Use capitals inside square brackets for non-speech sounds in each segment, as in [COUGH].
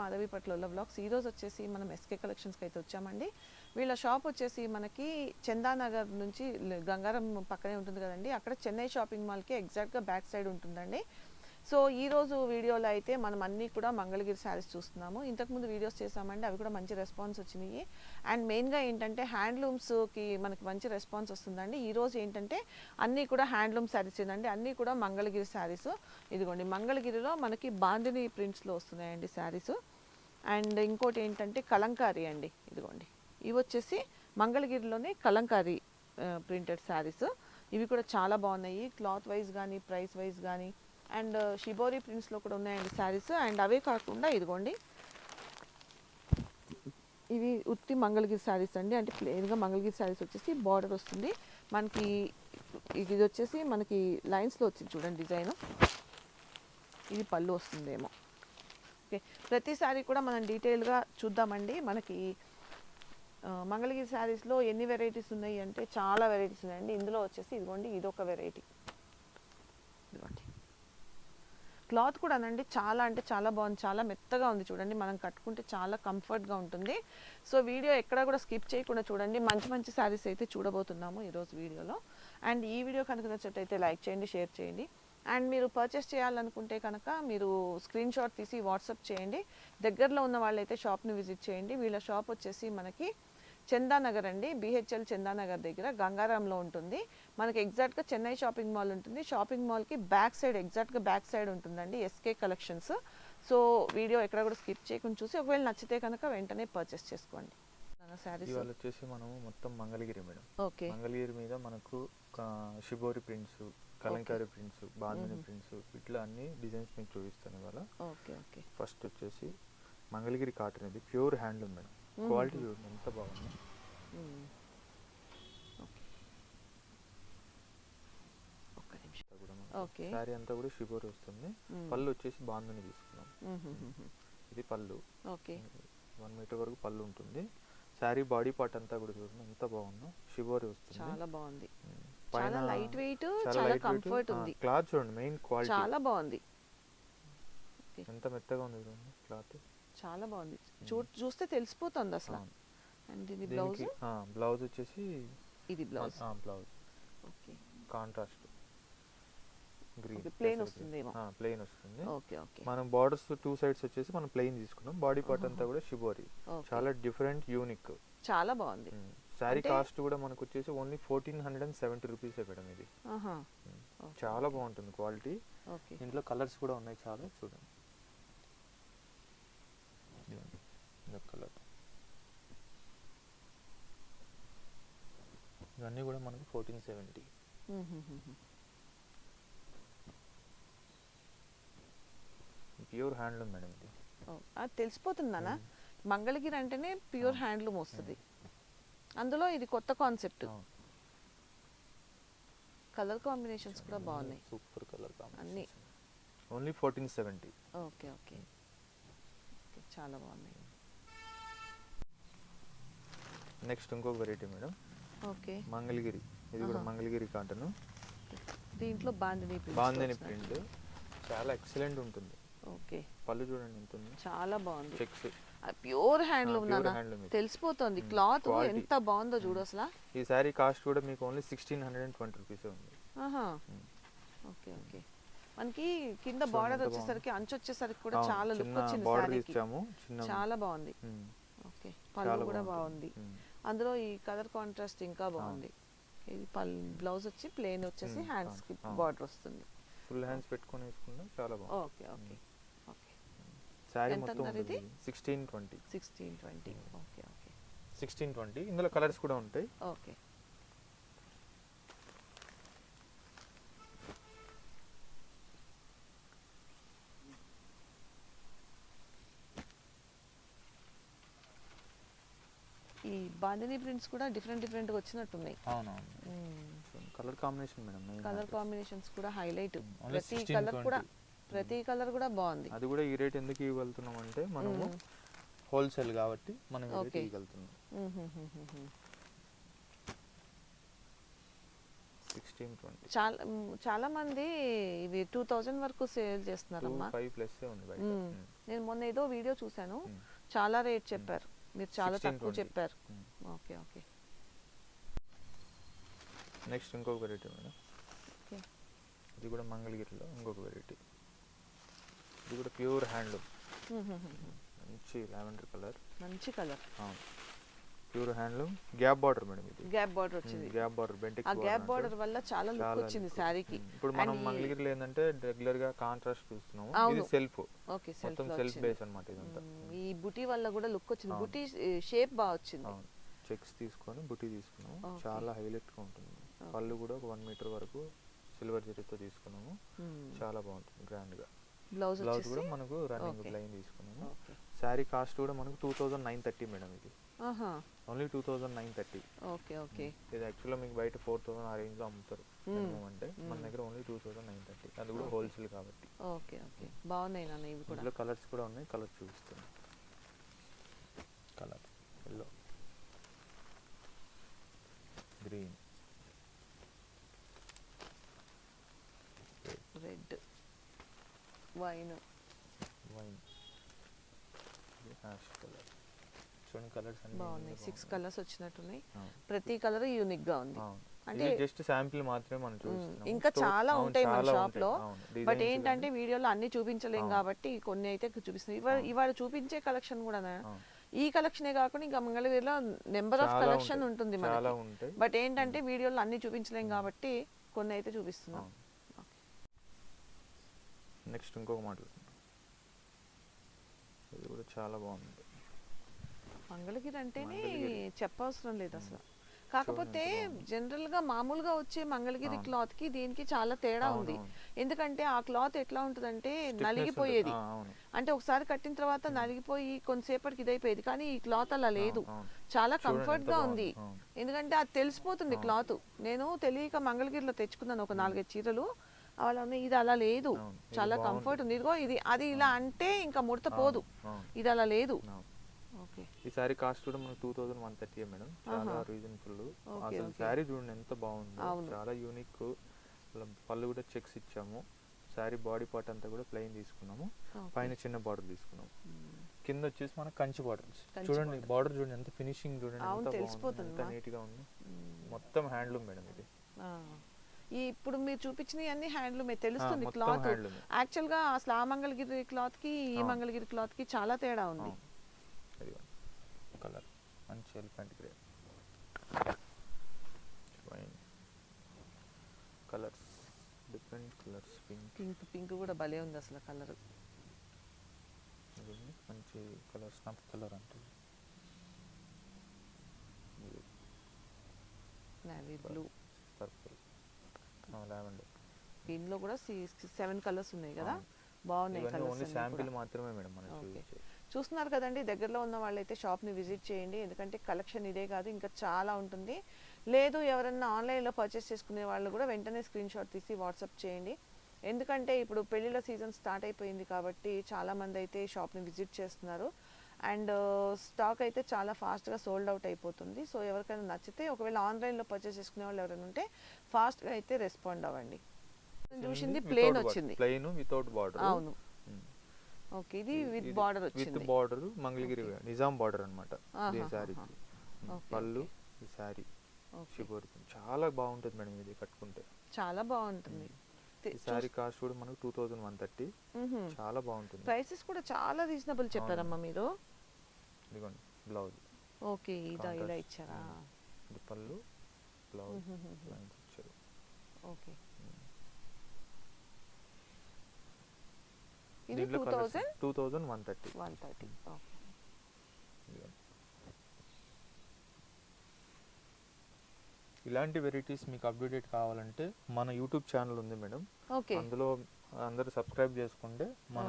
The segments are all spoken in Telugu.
మాధవి పట్ల బ్లాగ్స్ ఈరోజు వచ్చేసి మనం ఎస్కే కలెక్షన్స్కి అయితే వచ్చామండి. వీళ్ళ షాప్ వచ్చేసి మనకి చందానగర్ నుంచి గంగారం పక్కనే ఉంటుంది కదండి. అక్కడ చెన్నై షాపింగ్ మాల్కి ఎగ్జాక్ట్గా బ్యాక్ సైడ్ ఉంటుందండి. సో ఈ రోజు వీడియోలో అయితే మనం అన్నీ కూడా మంగళగిరి శారీస్ చూస్తున్నాము. ఇంతకుముందు వీడియోస్ చేసామండి అవి కూడా మంచి రెస్పాన్స్ వచ్చినాయి. అండ్ మెయిన్గా ఏంటంటే హ్యాండ్లూమ్స్కి మనకి మంచి రెస్పాన్స్ వస్తుందండి. ఈరోజు ఏంటంటే అన్నీ కూడా హ్యాండ్లూమ్ శారీస్ ఏనండి అన్నీ కూడా మంగళగిరి శారీస్ ఇదిగోండి మంగళగిరిలో మనకి బాందిని ప్రింట్స్లో వస్తున్నాయండి శారీస్ అండ్ ఇంకోటి ఏంటంటే కలంకారీ అండి ఇదిగోండి. ఇవి వచ్చేసి మంగళగిరిలోనే కలంకారీ ప్రింటెడ్ శారీస్ ఇవి కూడా చాలా బాగున్నాయి. క్లాత్ వైజ్ కానీ ప్రైస్ వైజ్ కానీ అండ్ షిబోరి ప్రింట్స్లో కూడా ఉన్నాయండి శారీస్ అండ్ అవే కాకుండా ఇదిగోండి. ఇవి ఉత్తి మంగళగిరి శారీస్ అండి. అంటే ప్లెయిన్గా మంగళగిరి శారీస్ వచ్చేసి బార్డర్ వస్తుంది. మనకి ఇది వచ్చేసి మనకి లైన్స్లో వచ్చింది చూడండి డిజైన్. ఇది పళ్ళు వస్తుందేమో. ఓకే. ప్రతిసారి కూడా మనం డీటెయిల్గా చూద్దామండి. మనకి మంగళగిరి శారీస్లో ఎన్ని వెరైటీస్ ఉన్నాయి అంటే చాలా వెరైటీస్ ఉన్నాయండి. ఇందులో వచ్చేసి ఇదిగోండి ఇదొక వెరైటీ. ఇదిగోండి. క్లాత్ కూడా అనండి. చాలా అంటే చాలా బాగుంది. చాలా మెత్తగా ఉంది చూడండి. మనం కట్టుకుంటే చాలా కంఫర్ట్గా ఉంటుంది. సో వీడియో ఎక్కడ కూడా స్కిప్ చేయకుండా చూడండి. మంచి మంచి శారీస్ అయితే చూడబోతున్నాము ఈరోజు వీడియోలో. అండ్ ఈ వీడియో కనుక నచ్చినట్టయితే లైక్ చేయండి షేర్ చేయండి. అండ్ మీరు పర్చేస్ చేయాలనుకుంటే కనుక మీరు స్క్రీన్ షాట్ తీసి వాట్సాప్ చేయండి. దగ్గరలో ఉన్న వాళ్ళైతే షాప్ని విజిట్ చేయండి. వీళ్ళ షాప్ వచ్చేసి మనకి చందానగర్ అండి. బిహెచ్ఎల్ చందానగర్ దగ్గర గంగారాంలో ఉంటుంది. మనకి ఎగ్జాక్ట్గా చెన్నై షాపింగ్ మాల్ ఉంటుంది. షాపింగ్ మాల్కి బ్యాక్ సైడ్ ఎగ్జాక్ట్గా బ్యాక్ సైడ్ ఉంటుందండి ఎస్కే కలెక్షన్స్ సో వీడియో ఎక్కడ కూడా స్కిప్ చేయకుండా చూసి ఒకవేళ నచ్చితే కనుక వెంటనే పర్చేస్ చేసుకోండి. ఇవాళ వచ్చేసి మనము మొత్తం మంగళగిరి మేడం. ఓకే మంగళగిరి మీద మనకు shibori prints Kalamkari prints Bandhani prints ఇట్లా అన్ని డిజైన్స్ మీకు చూపిస్తాను ఇవాళ. Okay okay. ఫస్ట్ వచ్చేసి మంగళగిరి కాటన్ ఇది. Pure handloom madam. క్వాలిటీ చూడండి ఎంత బాగుంది. శారీ అంతా కూడా షిబోరి వస్తుంది. పళ్ళు వచ్చేసి బాంధని తీసుకున్నాం. ఇది పళ్ళు. ఓకే. వన్ మీటర్ వరకు పళ్ళు ఉంటుంది. శారీ బాడీ పార్ట్ అంతా కూడా చూడండి ఎంత బాగుందో. షిబోరి వస్తుంది. చాలా బాగుంది. చాలా లైట్ వెయిట్ చాలా. కంఫర్ట్ ఉంది. క్లాత్ చూడండి మెయిన్ క్వాలిటీ. చాలా బాగుంది. ఎంత మెత్తగా ఉంది చూడండి క్లాత్. చాలా బాగుంది. చూ చూస్తే తెలిసిపోతుంది అసలు. అండ్ ఇది బ్లౌజ్? బ్లౌజ్ వచ్చేసి ఇది blouse. Blouse. Okay. Contrast. Green. plain వస్తుందేమో. ప్లెయిన్ వస్తుంది. Okay okay. మనం బార్డర్స్ టూ సైడ్స్ వచ్చేసి మనం ప్లెయిన్ తీసుకున్నాం. బాడీ పార్ట్ అంతా కూడా షిబోరి. చాలా డిఫరెంట్ యూనిక్ చాలా బాగుంది. శారీ కాస్ట్ కూడా మనకు వచ్చేసి only fourteen hundred and seventy rupees madam ఇది. చాలా బాగుంటుంది క్వాలిటీ. ఓకే. ఇంట్లో కలర్స్ కూడా ఉన్నాయి చాలా చూడండి. కలర్. ఇవన్నీ కూడా మనకు fourteen seventy. Pure handloom madam ఇది. అది తెలిసిపోతుంది నాన్న మంగళగిరి అంటేనే ప్యూర్ హ్యాండ్లూమ్ వస్తుంది. అందులో ఇది కొత్త కాన్సెప్ట్ కలర్ కాంబినేషన్స్ కూడా బాగున్నాయి. సూపర్ కలర్ అన్నీ. Only fourteen seventy okay okay చాలా బాగున్నాయి. నెక్స్ట్ ఇంకొక వెరైటీ మేడం. ఓకే మంగళగిరి. ఇది కూడా. మంగళగిరి కాటన్. దీంట్లో బాందిని బాందని. ప్రింట్. చాలా ఎక్సలెంట్ ఉంటుంది. ఓకే పళ్ళు చూడండి ఉంది. చాలా బాగుంది. చెక్స్ ప్యూర్ హ్యాండ్లూమ్ నాన్న. తెలిసిపోతుంది. Mm, cloth. ఎంత బాగుందో చూడు అసలు. ఈ శారీ కాస్ట్ కూడా మీకు only sixteen hundred and twenty rupees ఉంది. ఆహా. Mm. Okay okay. మనకి కింద బార్డర్ వచ్చేసరికి అంచు వచ్చేసరికి కూడా చాలా లుక్ వచ్చింది ఇచ్చాము చాలా బాగుంది. ఓకే పళ్ళు కూడా బాగుంది. అందులో ఈ కలర్ కాంట్రాస్ట్ ఇంకా బాగుంది. ఇది పల్ బ్లౌజ్ వచ్చి ప్లెయిన్ వచ్చేసి హ్యాండ్స్కి. బార్డర్ వస్తుంది. ఫుల్ హ్యాండ్స్ పెట్టుకొని వేసుకుంటే చాలా బాగుంది ఓకే. ఓకే శారీ మొత్తం? Sixteen twenty sixteen twenty okay okay. Sixteen twenty ఇందులో కలర్స్ కూడా ఉంటాయి. ఓకే. ఈ బాందిని ప్రింట్స్ కూడా డిఫరెంట్ డిఫరెంట్గా వచ్చినట్టున్నాయి. అవునవును. Colour combination madam colour. Combinations కూడా హైలైట్ Mm, only ప్రతి 16, కలర్ కూడా 20. ప్రతి కలర్ కూడా బాగుంది. అది కూడా ఈ రేట్ ఎందుకు ఇవ్వగలుగుతున్నాం అంటే మనము. హోల్సేల్ కాబట్టి మనం ఈ రేట్. ఇవ్వగలుగుతున్నాం. సిక్స్టీన్ ట్వంటీ చాలా చాలా మంది ఇవి టూ థౌజండ్ వరకు సేల్ చేస్తున్నారమ్మా. ఫైవ్ ప్లస్ ఉంది. నేను మొన్న ఏదో వీడియో చూశాను. చాలా రేట్ చెప్పారు. మీరు చాలా 16, తక్కువ 20. చెప్పారు. Okay okay. నెక్స్ట్ ఇంకొక వెరైటీ మేడం. ఓకే. ఇది కూడా మంగళగిరిలో ఇంకొక వెరైటీ ఇది కూడా ప్యూర్ హ్యాండ్లూమ్. మంచి లావెండర్ కలర్. మంచి colour. Pure handloom. Gap border madam ఇది. గ్యాప్ బార్డర్ వచ్చింది. గ్యాప్ బార్డర్ బెంటెక్ ఆ గ్యాప్ బార్డర్ వల్ల చాలా లుక్ వచ్చింది ఉమ్. ఇప్పుడు మనం మంగళగిరిలో ఏంటంటే రెగ్యులర్గా కాంట్రాస్ట్ చూస్తున్నాము ఇది అవును. సెల్ఫ్. ఓకే సెల్ఫ్ మొత్తం సెల్ఫ్ బేస్ అన్నమాట ఇదంతా. ఈ బుటీ వల్ల కూడా లుక్ వచ్చింది. అవును. బుటీ షేప్ బాగా వచ్చింది. అవును. చెక్స్ తీసుకొని బుట్టి తీసుకున్నాము. చాలా హైలైట్గా ఉంటుంది పళ్ళు కూడా ఒక వన్ మీటర్ వరకు సిల్వర్ జరీతో తీసుకున్నాము. చాలా బాగుంటుంది గ్రాండ్గా బ్లౌజ్ బ్లౌజ్ కూడా మనకు రన్నింగ్. లైన్ తీసుకున్నాము. శారీ కాస్ట్ కూడా మనకు two thousand nine thirty madam ఇది. Only two thousand nine thirty okay okay ఇది యాక్చువల్గా మీకు బయట ఫోర్ థౌసండ్ ఆ రేంజ్లో అమ్ముతారు Hmm. అంటే. మన Hmm. దగ్గర only two thousand nine thirty అది కూడా. హోల్సేల్ కాబట్టి. ఓకే ఓకే బాగున్నాయి నాన్న ఇవి కూడా. ఇందులో కలర్స్ కూడా ఉన్నాయి. కలర్ చూపిస్తాను. Colour yellow green red wine wine colour చూడండి కలర్స్ అన్ని బాగున్నాయి. సిక్స్. కలర్స్ వచ్చినట్టున్నాయి. అవును. ప్రతి కలర్ యూనిక్గా ఉంది. అంటే- జస్ట్ శాంపిల్ మాత్రమే మనం. చూస్తున్నాం ఇంకా చాలా ఉంటాయి మన షాప్లో బట్ ఏంటంటే వీడియోలో అన్ని చూపించలేం. కాబట్టి కొన్ని అయితే చూపిస్తున్నాయి. ఇవాళ చూపించే కలెక్షన్ కూడా. ఈ కలెక్షనే కాకుండా ఇంకా మంగళగిరిలో నెంబర్ ఆఫ్ కలెక్షన్. ఉంటుంది మనకి. బట్ ఏంటంటే వీడియోలో అన్ని చూపించలేం కాబట్టి కొన్ని అయితే చూపిస్తున్నాం. నెక్స్ట్ ఇంకొక మోడల్ ఇది కూడా చాలా బాగుంది మంగళగిరి అంటేనే. చెప్పవసరం లేదు అసలు కాకపోతే. జనరల్గా మామూలుగా వచ్చే మంగళగిరి. క్లాత్కి దీనికి చాలా తేడా ఉంది. ఎందుకంటే ఆ క్లాత్ ఎట్లా ఉంటుందంటే నలిగిపోయేది అంటే ఒకసారి కట్టిన తర్వాత నలిగిపోయి కొంతసేపటికి ఇదైపోయేది కానీ ఈ క్లాత్ అలా లేదు. చాలా కంఫర్ట్గా. ఉంది. ఎందుకంటే అది తెలిసిపోతుంది. క్లాత్ నేను తెలియక మంగళగిరిలో తెచ్చుకున్నాను ఒక నాలుగైదు చీరలు అలా ఉన్నాయి ఇది అలా లేదు చాలా. కంఫర్ట్ ఉంది ఇదిగో ఇది అది ఇలా అంటే ఇంకా ముడత పోదు ఇది అలా లేదు. ఓకే ఈ సారీ కాస్ట్ కూడా మనకు two thousand one thirty madam చాలా. రీజనబుల్ అసలు. శారీ చూడండి ఎంత బాగుందో. చాలా యూనిక్ పళ్ళు కూడా చెక్స్ ఇచ్చాము శారీ బాడీ పార్ట్ అంతా కూడా ప్లెయిన్ తీసుకున్నాము. పైన చిన్న బార్డర్ తీసుకున్నాము కింద వచ్చేసి మన కంచి బార్డర్స్ కంచి చూడండి. బార్డర్ చూడండి ఎంత ఫినిషింగ్ చూడండి ఎంత. నీట్గా ఉంది. మొత్తం హ్యాండ్లూమ్ మేడం ఇది. ఈ ఇప్పుడు మీరు చూపించిన అన్ని హ్యాండ్లూమే తెలుస్తుంది క్లాత్. handloom. యాక్చువల్గా అసలు ఆ మంగళగిరి క్లాత్కి ఈ. మంగళగిరి క్లాత్కి చాలా తేడా ఉంది. కలర్. మంచి elephant grey. Colours different colours pink pink pink కూడా భలే ఉంది అసలు కలర్. మంచి కలర్ స్నఫ్ కలర్ అంటే నావీ బ్లూ లావెండర్ దీనిలో కూడా సెవెన్ కలర్స్ ఉన్నాయి కదా. బాగున్నాయి కలర్స్ శాంపిల్ మాత్రమే మేడం చూస్తున్నారు కదండి దగ్గరలో ఉన్న వాళ్ళైతే షాప్ని విజిట్ చేయండి. ఎందుకంటే కలెక్షన్ ఇదే కాదు ఇంకా చాలా ఉంటుంది. లేదు ఎవరన్నా ఆన్లైన్లో పర్చేస్ చేసుకునే వాళ్ళు కూడా వెంటనే స్క్రీన్ షాట్ తీసి వాట్సాప్ చేయండి. ఎందుకంటే ఇప్పుడు పెళ్ళిళ్ళ సీజన్ స్టార్ట్ అయిపోయింది కాబట్టి చాలా మంది అయితే షాప్ని విజిట్ చేస్తున్నారు. అండ్ స్టాక్ అయితే చాలా ఫాస్ట్గా సోల్డ్ అవుట్ అయిపోతుంది. సో ఎవరికైనా నచ్చితే ఒకవేళ ఆన్లైన్లో పర్చేస్ చేసుకునే వాళ్ళు ఎవరైనా ఉంటే ఫాస్ట్గా అయితే రెస్పాండ్ అవ్వండి. చూసింది ప్లేన్ వచ్చింది. ప్లెయిన్ వితౌట్ బార్డర్ అవును. ఓకే ఇది విత్ బార్డర్ విత్ వచ్చింది. బార్డర్ మంగళగిరి నిజాం బార్డర్ అనమాట ఈ. శారీకి. ఓకే, పళ్ళు. ఈ. షిబోరి చాలా బాగుంటుంది మేడం ఇది కట్టుకుంటే. చాలా బాగుంటుంది. ఈ శారీ కాస్ట్ కూడా మనకు టూ థౌజండ్ వన్ థర్టీ. చాలా బాగుంటుంది. ప్రైసెస్ కూడా చాలా రీజనబుల్ చెప్పారమ్మా మీరు. ఇదిగోండి బ్లౌజ్. ఓకే ఇదా ఇలా. ఇచ్చారా? ఇది పళ్ళు బ్లౌజ్. లైన్స్ ఇచ్చారు ఓకే. ఇది two thousand two thousand one thirty one thirty okay. ఇలాంటి వెరైటీస్ మీకు అప్డేటెడ్ కావాలంటే మన యూట్యూబ్ ఛానల్ ఉంది మేడం. ఓకే. అందులో అందరూ సబ్స్క్రైబ్ చేసుకుంటే మన.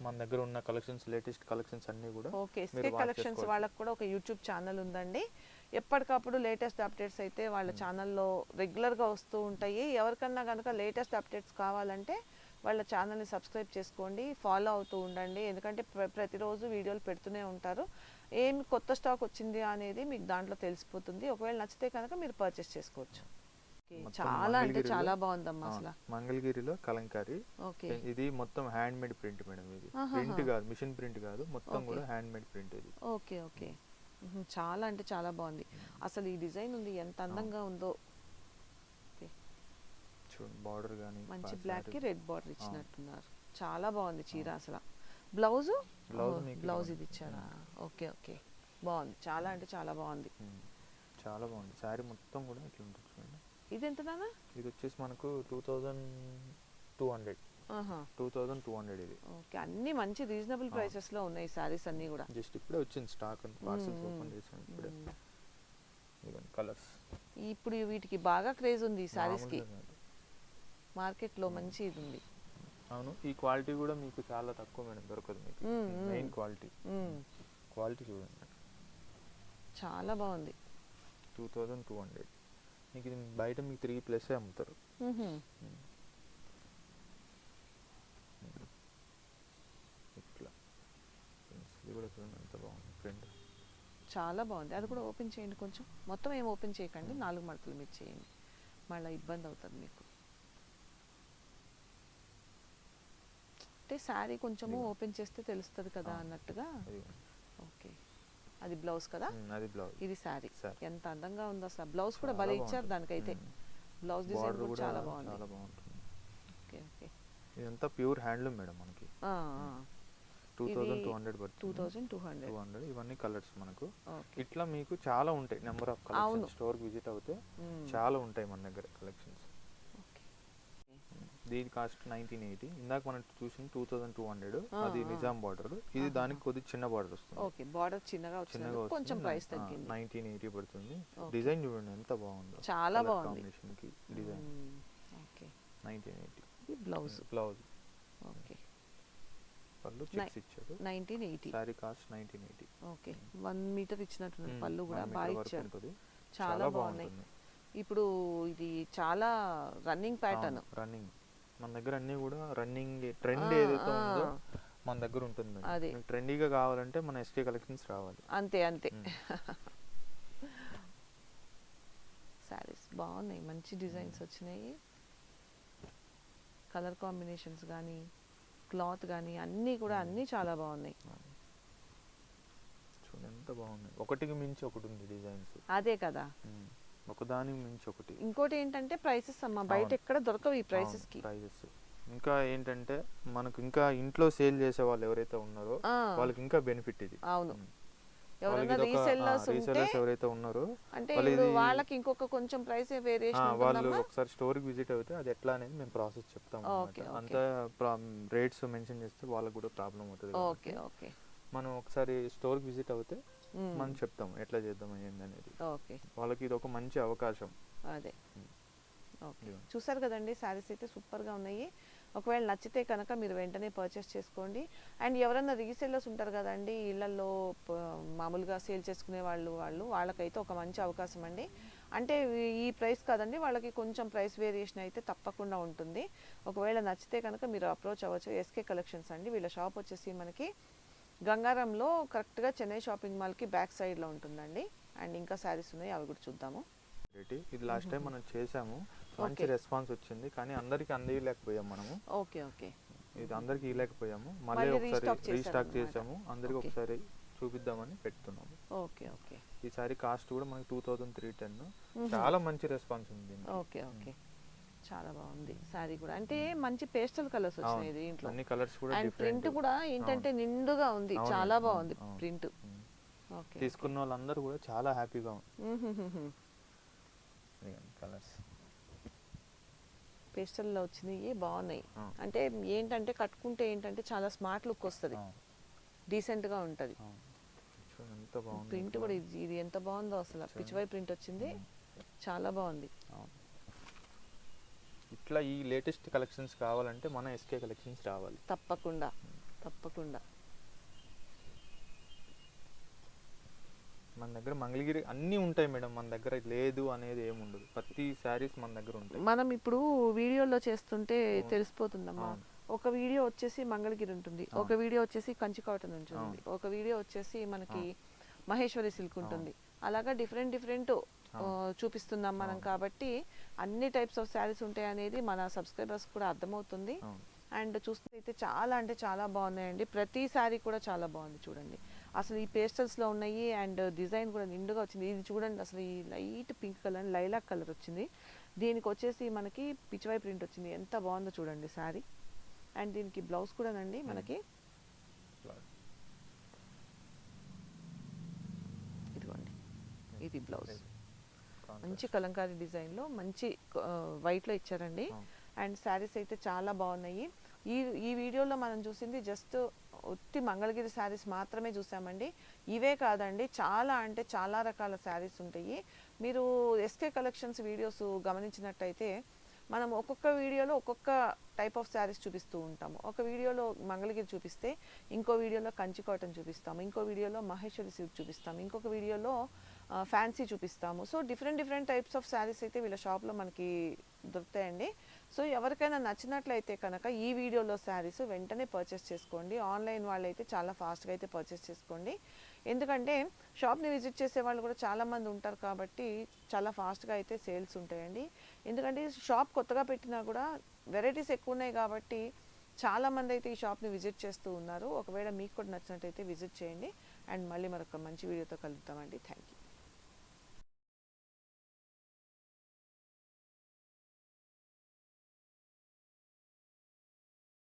మన దగ్గర ఉన్న కలెక్షన్స్ లేటెస్ట్ కలెక్షన్స్ అన్నీ కూడా ఓకే ఎస్కే కలెక్షన్స్. వాళ్ళకి కూడా ఒక యూట్యూబ్ ఛానల్ ఉందండి. ఎప్పటికప్పుడు లేటెస్ట్ అప్డేట్స్ అయితే వాళ్ళ ఛానల్లో రెగ్యులర్గా వస్తూ ఉంటాయి. ఎవరికన్నా కనుక లేటెస్ట్ అప్డేట్స్ కావాలంటే వాళ్ళ ఛానల్ని సబ్స్క్రైబ్ చేసుకోండి ఫాలో అవుతూ ఉండండి. ఎందుకంటే ప్ర- ప్రతిరోజు వీడియోలు పెడుతూనే ఉంటారు. ఏం కొత్త స్టాక్ వచ్చింది అనేది మీకు దాంట్లో తెలిసిపోతుంది. ఒకవేళ నచ్చితే కనుక మీరు పర్చేస్ చేసుకోవచ్చు. చాలా అంటే చాలా బాగుందమ్మా అసలు. మంగళగిరిలో కలంకారీ. ఓకే. ఇది మొత్తం హ్యాండ్ మేడ్ ప్రింట్ మేడం ఇది. ప్రింట్ కాదు మిషన్ ప్రింట్ కాదు మొత్తం. కూడా హ్యాండ్ మేడ్ ప్రింట్ ఇది. Okay okay. చాలా అంటే చాలా బాగుంది. అసలు ఈ డిజైన్ ఉంది ఎంత అందంగా ఉందో. ఓకే. చూడండి బార్డర్ కానీ మంచి బ్లాక్కి రెడ్ బార్డర్ ఇచ్చినట్టున్నారు. చాలా బాగుంది చీర అసలు. బ్లౌజ్? బ్లౌజ్ ఇది. ఇచ్చారా? Okay okay. బాగుంది. చాలా అంటే చాలా బాగుంది. చాలా బాగుంది. శారీ మొత్తం కూడా ఇట్లా ఉంటుంది చూడండి. ఇది ఎంత నాన్న ఇది వచ్చేసి మనకు two thousand two hundred. Two thousand two hundred ఇది. ఓకే అన్ని మంచి రీజనబుల్. ప్రైసెస్లో ఉన్నాయి సారీస్ అన్ని కూడా. జస్ట్ ఇప్పుడే వచ్చింది స్టాక్. ఓపెన్ ఇప్పుడే. ఇదిగోండి కలర్స్ ఇప్పుడు వీటికి బాగా క్రేజ్ ఉంది ఈ సారీస్కి మార్కెట్లో మంచి ఇది ఉంది. అవును ఈ క్వాలిటీ కూడా మీకు చాలా తక్కువ మేడం దొరకదు మీకు. Main quality. క్వాలిటీ చూడండి. చాలా బాగుంది. Two thousand two hundred. మీకు ఇది బయట మీకు త్రీ ప్లస్ అమ్ముతారు. ఇట్లా. ఇది కూడా చూడండి ఎంత బాగుంది ప్రింట్. చాలా బాగుంది. అది కూడా ఓపెన్ చేయండి కొంచెం. మొత్తం ఏం ఓపెన్ చేయకండి. నాలుగు మడతలు మీరు చేయండి. మళ్ళీ ఇబ్బంది అవుతుంది మీకు. అంటే శారీ కొంచెము. ఓపెన్ చేస్తే తెలుస్తుంది కదా. అన్నట్టుగా. అది బ్లౌజ్ కదా? అది బ్లౌజ్. ఇది శారీ. Saree. ఎంత అందంగా ఉందో అసలు. బ్లౌజ్ కూడా భలే ఇచ్చారు. దానికైతే. బ్లౌజ్ డిజైన్ కూడా చాలా బాగుంది చాలా బాగుంటుంది. Okay okay. ఇదంతా ప్యూర్ హ్యాండ్లూమ్ మేడం మనకి. Two thousand two hundred two thousand two two hundred hundred ఇవన్నీ కలర్స్ మనకు. ఇట్లా మీకు చాలా ఉంటాయి నెంబర్ ఆఫ్ స్టోర్ విజిట్ అవుతే. చాలా ఉంటాయి మన దగ్గర కలెక్షన్స్. దీని కాస్ట్ నైన్టీన్ ఎయిటీ. ఇందాక మనం చూసిన టూ థౌసండ్ టూ హండ్రెడ్. అది. నిజాం బార్డర్ ఇది. దానికి కొద్దిగా చిన్న బార్డర్ వస్తుంది. ఓకే బార్డర్ చిన్నగా చిన్నగా వచ్చింది కొంచెం ప్రైస్ తగ్గింది. నైన్టీన్ ఎయిటీ పడుతుంది. డిజైన్ చూడండి ఎంత బాగుందో. చాలా బాగుంది. కాంబినేషన్కి డిజైన్. ఓకే. Nineteen eighty. ఇది బ్లౌజ్ బ్లౌజ్ ఓకే. పళ్ళు చెక్స్ ఇచ్చారు. Nineteen eighty. Sari cost nineteen eighty. Okay. One metre ఇచ్చినట్టున్నారు పళ్ళు కూడా బాగా ఇచ్చారు. చాలా బాగున్నాయి. ఇప్పుడు ఇది చాలా రన్నింగ్ ప్యాటర్న్ రన్నింగ్ మన దగ్గర అన్ని కూడా రన్నింగ్ ట్రెండ్ ఏదైతే ఉందో మన దగ్గర ఉంటుంది అదే. ట్రెండీగా కావాలంటే మన ఎస్కే కలెక్షన్స్ రావాలి. అంతే అంతే. శారీస్ [LAUGHS] బాగున్నాయి మంచి డిజైన్స్ వచ్చినాయి. కలర్ కాంబినేషన్స్ కానీ క్లాత్ కానీ అన్నీ కూడా అన్నీ చాలా బాగున్నాయి. చూడండి ఎంత బాగున్నాయి. ఒకటికి మించి ఒకటి ఉంది డిజైన్స్ అదే కదా. ఒకదానికి మించి ఒకటి. ఇంకోటి ఏంటంటే ప్రైసెస్ అమ్మా బయట. ఎక్కడ దొరకవు ఈ ప్రైసెస్కి. ప్రైజెస్ ఇంకా ఏంటంటే మనకు ఇంకా ఇంట్లో సేల్ చేసే వాళ్ళు ఎవరైతే ఉన్నారో వాళ్ళకి ఇంకా బెనిఫిట్ ఇది. అవును. ఎవరైనా రీసెల్లర్స్ resellers ఎవరైతే ఉన్నారో అంటే వాళ్ళకి ఇంకొక కొంచెం ప్రైస్ వేరియేషన్ వాళ్ళు ఒకసారి స్టోర్కి విజిట్ అవుతే అది ఎట్లా అనేది మేము ప్రాసెస్ చెప్తాం. అంత రేట్స్ మెన్షన్ చేస్తే వాళ్ళకి కూడా ప్రాబ్లం అవుతుంది ఓకే ఓకే. మనం ఒకసారి స్టోర్కి విజిట్ అవుతే. మనం చెప్తాం ఎట్లా చేద్దాం ఏంది అనేది. ఓకే. వాళ్ళకి ఇది ఒక మంచి అవకాశం. అదే. ఓకే. చూసారు కదండి శారీస్ అయితే సూపర్గా ఉన్నాయి. ఒకవేళ నచ్చితే కనుక మీరు వెంటనే పర్చేస్ చేసుకోండి. అండ్ ఎవరైనా రీసెల్లర్స్ ఉంటారు కదండి ఇళ్ళలో మామూలుగా సేల్ చేసుకునే వాళ్ళు వాళ్ళు వాళ్ళకైతే ఒక మంచి అవకాశం అండి. అంటే ఈ- ఈ ప్రైస్ కాదండి వాళ్ళకి కొంచెం ప్రైస్ వేరియేషన్ అయితే తప్పకుండా ఉంటుంది. ఒకవేళ నచ్చితే కనుక మీరు అప్రోచ్ అవ్వచ్చు. ఎస్కే కలెక్షన్స్ అండి వీళ్ళ షాప్ వచ్చేసి మనకి గంగారంలో కరెక్ట్గా చెన్నై షాపింగ్ మాల్కి బ్యాక్ సైడ్లో ఉంటుందండి. అండ్ ఇంకా శారీస్ ఉన్నాయి అవి కూడా చూద్దాము. ఇది లాస్ట్ టైం మనం చేసాము. మంచి. రెస్పాన్స్ వచ్చింది. కానీ అందరికి అందియలేకపోయాం మనము. Okay okay. ఇది అందరికి ఇవ్వలేకపోయాము మళ్ళీ ఒకసారి రీస్టాక్. చేసాము. అందరికి. ఒకసారి చూపిద్దామని పెడుతున్నాము. Okay okay. ఈసారి కాస్ట్ కూడా మనకి టూ థౌజండ్ త్రీ టెన్. చాలా మంచి రెస్పాన్స్ ఉంది. Okay okay. చాలా బాగుంది. శారీ కూడా. అంటే మంచి పేస్టల్ కలర్స్. వచ్చినాయి దీంట్లో. అన్ని కలర్స్ కూడా అండ్ ప్రింట్ కూడా ఏంటంటే నిండుగా ఉంది. చాలా బాగుంది. ప్రింట్. ఓకే. తీసుకున్న వాళ్ళందరూ కూడా చాలా హ్యాపీగా ఉంది కలర్స్ పేస్టల్లో వచ్చినాయి బాగున్నాయి. అంటే ఏంటంటే కట్టుకుంటే ఏంటంటే చాలా స్మార్ట్ లుక్ వస్తుంది. డీసెంట్గా ఉంటది. ప్రింట్ కూడా ఇది ఎంత బాగుందో అసలు. పిచ్చివై ప్రింట్ వచ్చింది. చాలా బాగుంది. ఇట్లా ఈ లేటెస్ట్ కలెక్షన్స్ కావాలంటే మన ఎస్కే కలెక్షన్స్ రావాలి. తప్పకుండా తప్పకుండా. మన దగ్గర మంగళగిరి అన్నీ ఉంటాయి మేడం మన దగ్గర లేదు అనేది ఏమి ఉండదు. ప్రతి శారీస్ మన దగ్గర ఉంటాయి. మనం ఇప్పుడు వీడియోలో చేస్తుంటే. తెలిసిపోతుందమ్మా. ఒక వీడియో వచ్చేసి మంగళగిరి ఉంటుంది. ఒక. వీడియో వచ్చేసి కంచి కాటన్ ఉంటుంది. ఒక వీడియో వచ్చేసి మనకి మహేశ్వరి సిల్క్ ఉంటుంది. అలాగా డిఫరెంట్ డిఫరెంట్ చూపిస్తున్నాం మనం. కాబట్టి అన్ని టైప్స్ ఆఫ్ శారీస్ ఉంటాయి అనేది మన సబ్స్క్రైబర్స్ కూడా అర్థమవుతుంది. అండ్ చూస్తే అయితే చాలా అంటే చాలా బాగున్నాయండి. ప్రతి శారీ కూడా చాలా బాగుంది చూడండి. అసలు ఈ పేస్టల్స్లో ఉన్నాయి అండ్ డిజైన్ కూడా నిండుగా వచ్చింది. ఇది చూడండి అసలు ఈ light pink colour lilac colour వచ్చింది. దీనికి వచ్చేసి మనకి పిచ్చివై ప్రింట్ వచ్చింది. ఎంత బాగుందో చూడండి శారీ. అండ్ దీనికి బ్లౌజ్ కూడానండి మనకి. ఇదిగోండి. ఇది బ్లౌజ్. మంచి కలంకారీ డిజైన్లో మంచి వైట్లో ఇచ్చారండి. అండ్ శారీస్ అయితే చాలా బాగున్నాయి. ఈ ఈ వీడియోలో మనం చూసింది జస్ట్ ఉత్తి మంగళగిరి శారీస్ మాత్రమే చూసామండి. ఇవే కాదండి చాలా అంటే చాలా రకాల శారీస్ ఉంటాయి. మీరు ఎస్కే కలెక్షన్స్ వీడియోస్ గమనించినట్టయితే మనం ఒక్కొక్క వీడియోలో ఒక్కొక్క టైప్ ఆఫ్ శారీస్ చూపిస్తూ ఉంటాము. ఒక వీడియోలో మంగళగిరి చూపిస్తే ఇంకో వీడియోలో కంచి కాటన్ చూపిస్తాము. ఇంకో వీడియోలో మహేశ్వరి సిల్క్ చూపిస్తాము. ఇంకొక వీడియోలో ఫ్యాన్సీ చూపిస్తాము. So different different types of saris అయితే వీళ్ళ షాప్లో మనకి దొరుకుతాయండి. సో ఎవరికైనా నచ్చినట్లయితే కనుక ఈ వీడియోలో శారీస్ వెంటనే పర్చేస్ చేసుకోండి. ఆన్లైన్ వాళ్ళైతే చాలా ఫాస్ట్గా అయితే పర్చేస్ చేసుకోండి. ఎందుకంటే షాప్ని విజిట్ చేసే వాళ్ళు కూడా చాలామంది ఉంటారు కాబట్టి చాలా ఫాస్ట్గా అయితే సేల్స్ ఉంటాయండి. ఎందుకంటే షాప్ కొత్తగా పెట్టినా కూడా వెరైటీస్ ఎక్కువ ఉన్నాయి కాబట్టి చాలామంది అయితే ఈ షాప్ని విజిట్ చేస్తూ ఉన్నారు. ఒకవేళ మీకు కూడా నచ్చినట్టయితే విజిట్ చేయండి. అండ్ మళ్ళీ మరొక మంచి వీడియోతో కలుద్దామండి. Thank you